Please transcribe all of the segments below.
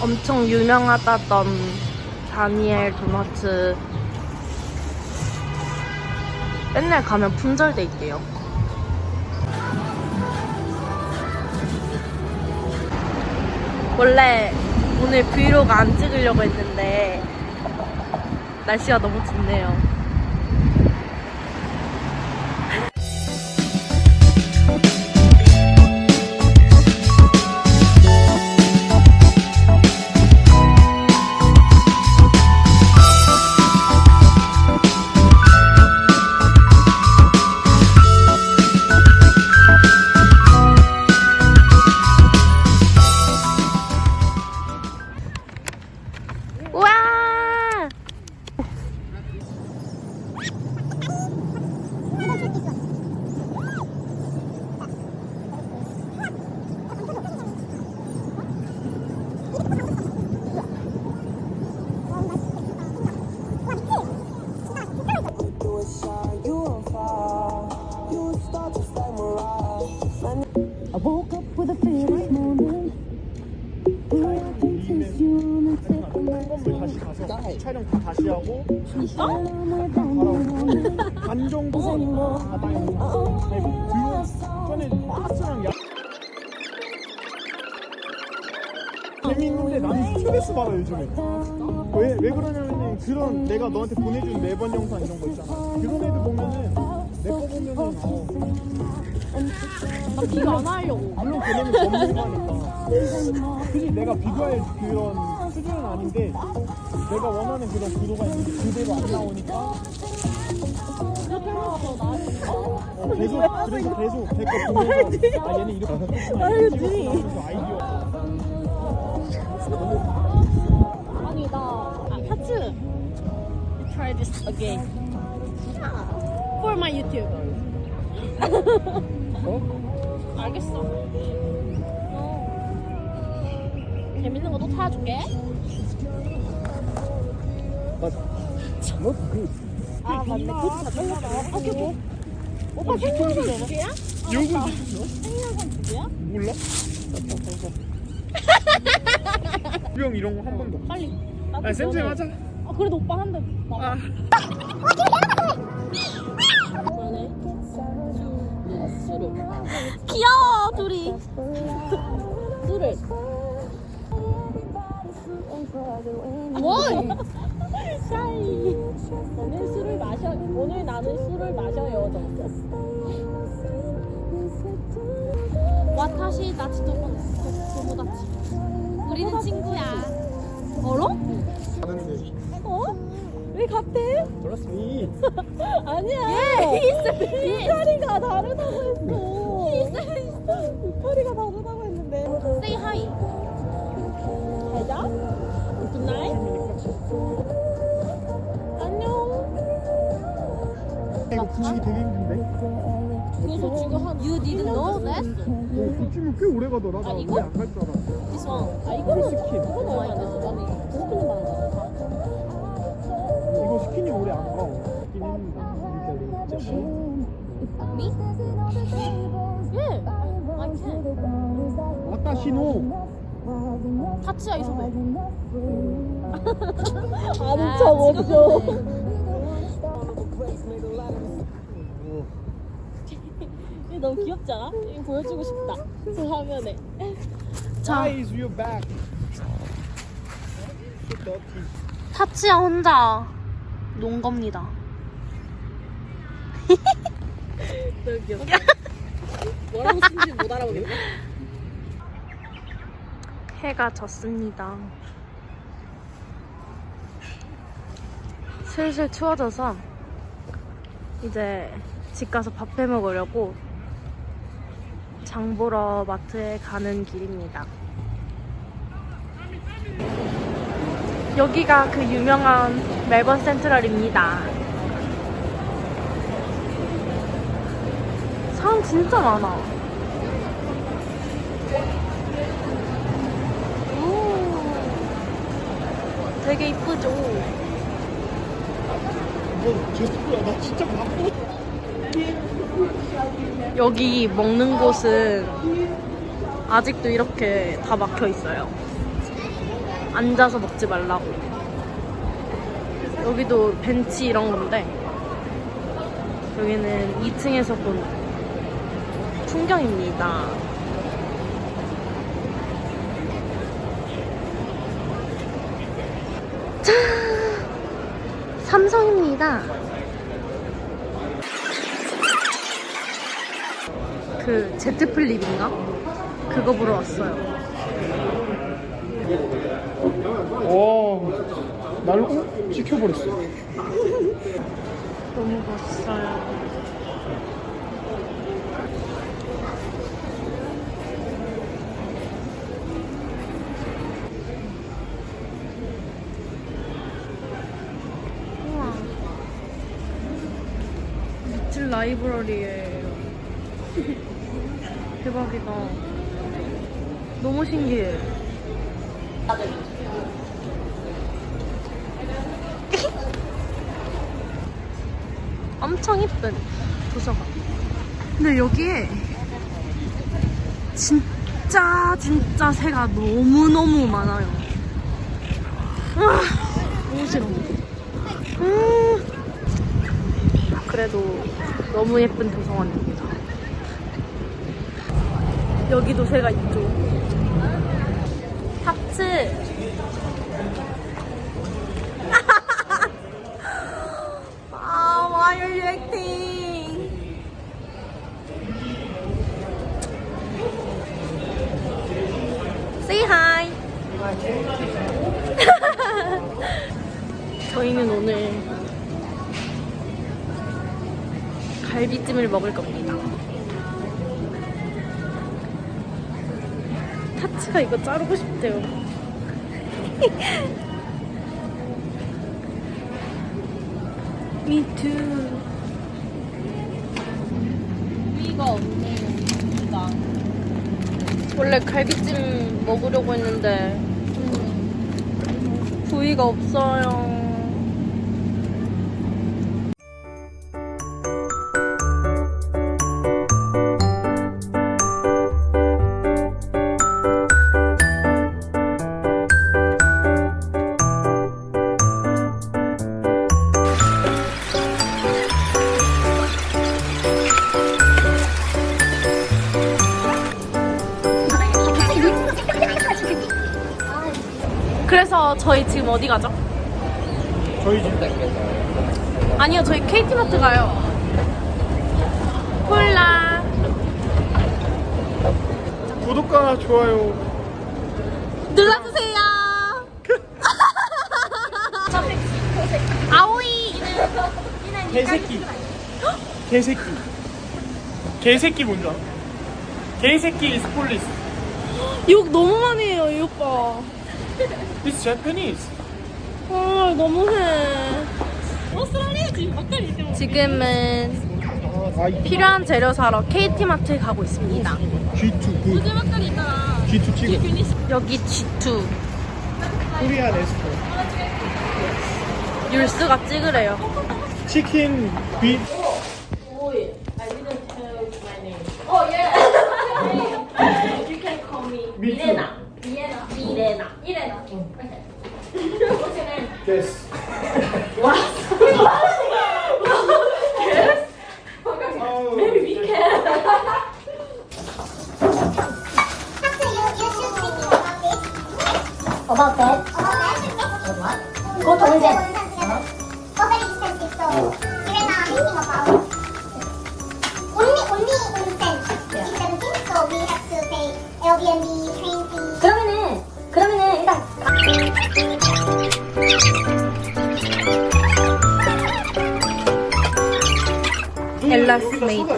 엄청 유명하다던 다니엘 도너츠 맨날 가면 품절돼 있대요. 원래 오늘 브이로그 안 찍으려고 했는데 날씨가 너무 춥네요. 촬영 다 다시 하고 tongue. I'm down 반 정도 바다에 아니 뭐 들어 전에 마스랑 야 재밌는데 나는 스트레스 받아 요즘에. 왜, 왜 그러냐면은 그런 내가 너한테 보내준 매번 영상 이런 거 있잖아. 그런 애들 보면은 내 거 보면은 어, 나 비교 안 하려고. 물론 걔네는 전문가니까. 굳이 내가 비교할 그런 수준은 아닌데 내가 원하는 그런 구도가 있는데 그대로 안 나오니까 어, 계속 그래서 계속 댓글 보면서 아 얘는 이렇게 찍었구나 하면서 아이디어 아니 나 아, 하츠. Try this again. For my YouTube. 어? 알겠어. 재밌는 거또 찾아줄게. 맞아 너그 아 맞네. 잘랐어. 오케이 오케이. 오빠 생일선 두 개야? 요건 생일선 두 개야? 몰라? 유형 이런 거 한 번도 빨리. 아 쌤쌤 하자 아 그래도 오빠 한 대. 아. 술을. 귀여워 둘이. 술을. 뭐? 샤이. 오늘 술을 마셔. 오늘 나는 술을 마셔요. 정도. 와타시 나치 도모 도모다치. 우리는 친구야. 어로? 하는데 어? 왜 같대? 몰랐으니 아니야. 이파리가 다르다고 했어. 이파리가 다르다고 했는 Good night. 안녕. 이거 붙이기 되게 힘든데 그래서 지금 한 You didn't know that? 이거 붙이면 꽤 오래 가더라 나 아, 이거? 안갈 줄 알아 This one. 아 이거 이거는 스킨 이거는 얼마 안 됐어. 나는 이거 스킨이 많아. 이거 스킨이 오래 안 가. 스킨 했는데 이렇게 Me? Yeah. I can. 왔다 신호. 타치야 이소배. 아는 척 없죠. 이거 너무 귀엽지 않아? 이거 보여주고 싶다. 저 화면에. 자, Why is your back? 타치야 혼자 논 겁니다. 너무 귀엽다. 뭐라고 쓴지 못 알아보겠네. 해가 졌습니다. 슬슬 추워져서 이제 집 가서 밥 해 먹으려고 장 보러 마트에 가는 길입니다. 여기가 그 유명한 멜번 센트럴입니다. 사람 진짜 많아. 되게 이쁘죠? 뭐나 진짜 바쁘. 여기 먹는 곳은 아직도 이렇게 다 막혀 있어요. 앉아서 먹지 말라고. 여기도 벤치 이런 건데 여기는 2층에서 본 풍경입니다. 삼성입니다. 그 제트 플립인가? 그거 보러 왔어요. 오, 날 어? 지켜버렸어. 너무 멋있어요. 리틀 라이브러리예요. 대박이다. 너무 신기해. 엄청 이쁜 도서관. 근데 여기에 진짜 진짜 새가 너무너무 많아요. 아, 너무 싫어. 음, 그래도 너무 예쁜 도서관입니다. 여기도 새가 있죠. Say hi. 저희는 오늘 갈비찜을 먹을 겁니다. 타츠가 이거 자르고 싶대요. Me too. 부위가 없네요. 원래 갈비찜 먹으려고 했는데 부위가 없어요. 그래서 저희 지금 어디 가죠? 저희 집. 아니요, 저희 KT마트 가요. 콜라. 구독과 좋아요. 눌러주세요. 아오이. 개새끼. 개새끼. 개새끼 뭔지 알아? 개새끼 is police. 욕 너무 많이 해요, 이 오빠. This Japanese. 아, 너무해. 지금은 아, 이 필요한 재료 사러 KT마트에 가고 있습니다. G2 그 G2 찍어. 여기 G2. 코리안 에스터. 율스가 찍으래요. 치킨 비. Oh yeah. you can call me Me too. Milena. Milena. Milena. Milena. Okay. What's your name? Yes. What? yes. Oh, Maybe we can. About that? Go to Onsen. Oh, very expensive. So even uh, thinking about only only onsen is seventeen. So we have to pay Airbnb, train fee. 그러면은, 그러면은 일단 엘라스 여기다 메이드.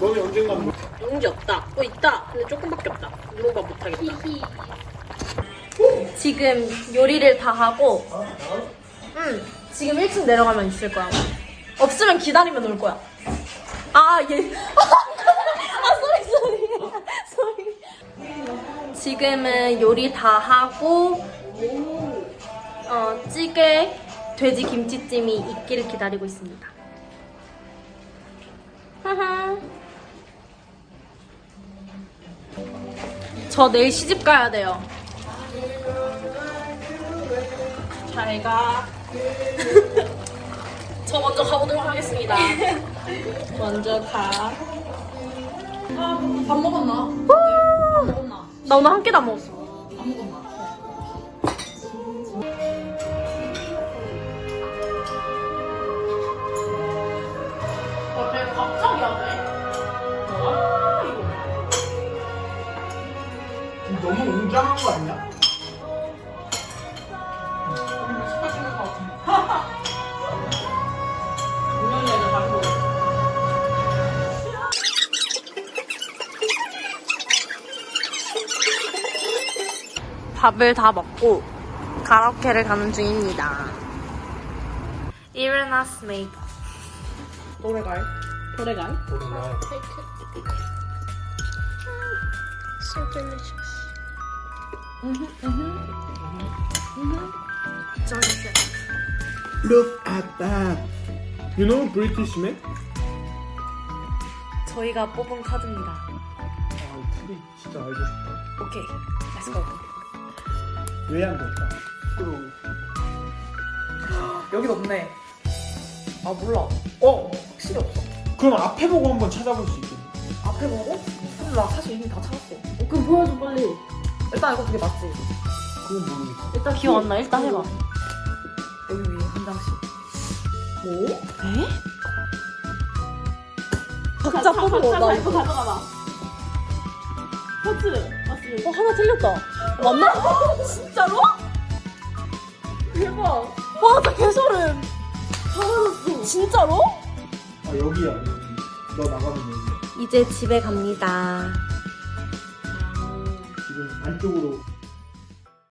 너네 언젠가 뭐- 용기 없다. 어 있다. 근데 조금밖에 없다. 누군가 못하겠다. 지금 요리를 다 하고, 응. 지금 1층 내려가면 있을 거야. 없으면 기다리면 올 거야. 아 얘. 아 쏘리 쏘리 쏘리. 지금은 요리 다 하고, 어 찌개, 돼지 김치찜이 있기를 기다리고 있습니다. 하하. 저 내일 시집 가야 돼요. 잘 가. 저 먼저 가보도록 하겠습니다. 먼저 가. 아, 밥 먹었나? 밥 먹었나? 나 오늘 한 끼도 안 먹었어. 안 먹었나? 아, 배 갑자기 하네? 아, 이거. 너무 웅장한 거 아니야? 밥을 다 먹고 가라오케를 가는 중입니다. 이르나 스네이크. 노래갈? 노래갈? So delicious. Delicious. Look at that. You know British man? 저희가 뽑은 카드입니다. 아, 둘이 진짜 알고 싶다. 오케이, let's go. 왜안 될까? 그럼. 여기도 없네. 아 몰라. 어? 확실히 없어. 그럼 앞에 보고 한번 찾아볼 수 있겠네. 앞에 보고? 근데 나 사실 이미 다 찾았어. 어, 그럼 보여줘 빨리. 일단 이거 두개 맞지? 그건 모르겠어. 일단 기억 안 나. 일단 해봐. 여기 위에 한 장씩. 뭐? 에? 각자 뽑어. 나 이거 가져가봐. 하트. 어 하나 틀렸다. 맞나? 진짜로? 대박. 와, 나 개소름. 다 맞았어. 진짜로? 아, 여기야, 여기. 너 나가면 여기. 이제 집에 갑니다. 지금 안쪽으로